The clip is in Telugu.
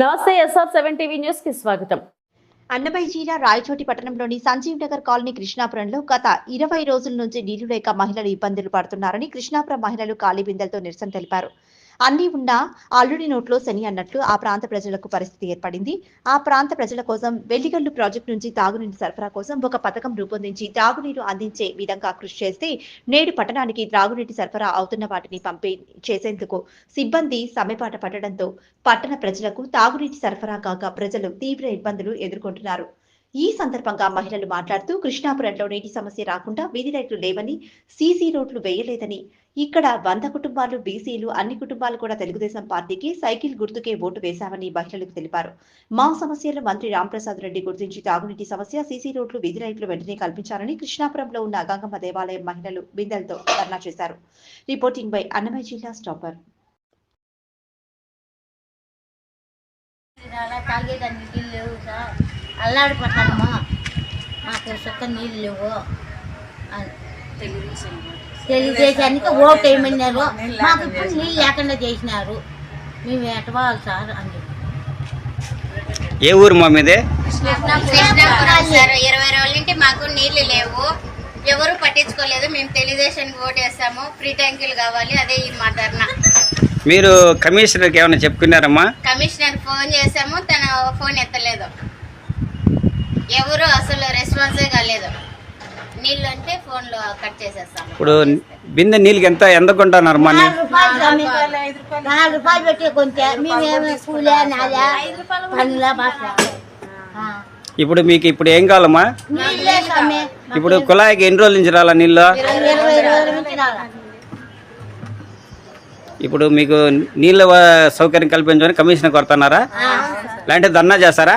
నమస్తే ఎస్ఆర్ సెవెన్ టీవీ న్యూస్కి స్వాగతం. అన్నమయ్య జిల్లా రాయచోటి పట్టణంలోని సంజీవ్ నగర్ కాలనీ కృష్ణాపురంలో గత ఇరవై రోజుల నుంచి నీళ్ళు లేక మహిళలు ఇబ్బందులు పడుతున్నారని కృష్ణాపురం మహిళలు ఖాళీ బిందెలతో నిరసన తెలిపారు. అన్ని ఉన్నా అల్లుడి నోట్లో శని అన్నట్లు ఆ ప్రాంత ప్రజలకు పరిస్థితి ఏర్పడింది. ఆ ప్రాంత ప్రజల కోసం వెల్లిగల్లు ప్రాజెక్టు నుంచి తాగునీటి సరఫరా కోసం ఒక పథకం రూపొందించి తాగునీరు అందించే విధంగా కృషి చేస్తే నేడు పట్టణానికి త్రాగునీటి సరఫరా అవుతున్న వాటిని పంపే చేసేందుకు సిబ్బంది సమ్మెపాట పట్టడంతో పట్టణ ప్రజలకు తాగునీటి సరఫరా కాక ప్రజలు తీవ్ర ఇబ్బందులు ఎదుర్కొంటున్నారు. ఈ సందర్భంగా మహిళలు మాట్లాడుతూ కృష్ణాపురంలో నీటి సమస్య రాకుండా వీధి లైట్లు లేవని సీసీ రోడ్లు వేయలేదని ఇక్కడ వంద కుటుంబాలు బీసీలు అన్ని కుటుంబాలు కూడా తెలుగుదేశం పార్టీకి సైకిల్ గుర్తుకే ఓటు వేశామని మహిళలకు తెలిపారు. మా సమస్యలు మంత్రి రాంప్రసాద్ రెడ్డి గుర్తించి తాగునీటి సమస్య సీసీ రోడ్లు వీధి లైట్లు వెంటనే కల్పించాలని కృష్ణాపురంలో ఉన్న అగంగమ్మ దేవాలయం మహిళలు బిందెలతో ధర్నా చేశారు. రిపోర్టింగ్ బై అన్నమయ్య జిల్లా స్టాపర్. తాగేదానికి సార్ అల్లాడిపోతానమ్మా మాకు సుఖ నీళ్ళు లేవు. అని. తెలుగుదేశానికి ఓటు వేయమన్నారు మాకు ఇప్పుడు నీళ్ళు లేకుండా చేసినారు. మేము ఎటవాలి సార్ అని. ఏ ఊరు మా మీదే? ఇరవై రోజుల నుండి మాకు నీళ్ళు లేవు. ఎవరు పట్టించుకోలేదు. మేము తెలుగుదేశానికి ఓటేస్తాము ఫ్రీ ట్యాంకులు కావాలి. అదే ఈ మా ధర్నా. మీరు కమిషనర్కి ఏమైనా చెప్పుకున్నారమ్మా? కమిషనర్ ఫోన్ చేసాము తన ఫోన్ ఎత్తలేదు. ఎవరు అసలు రెస్పాన్సే కాలేదు. నీళ్ళు అంటే ఫోన్లో కట్ చేసేస్తాము. ఇప్పుడు బిందె నీళ్ళకి ఎంత ఎంత కొంటున్నారమ్మా నీ- నాలుగు రూపాయలు పెట్టి కొంటే మేమేమి కూలే నాలా పనులా ఇప్పుడు మీకు ఇప్పుడు ఏం కావాలమ్మా? ఇప్పుడు కుళాయికి ఎన్ని రోజుల నుంచి రాలా నీళ్ళు? ఇప్పుడు మీకు నీళ్ళ సౌకర్యం కల్పించమని కమిషనర్ కొడుతున్నారా? లేదంటే ధర్నా చేస్తారా?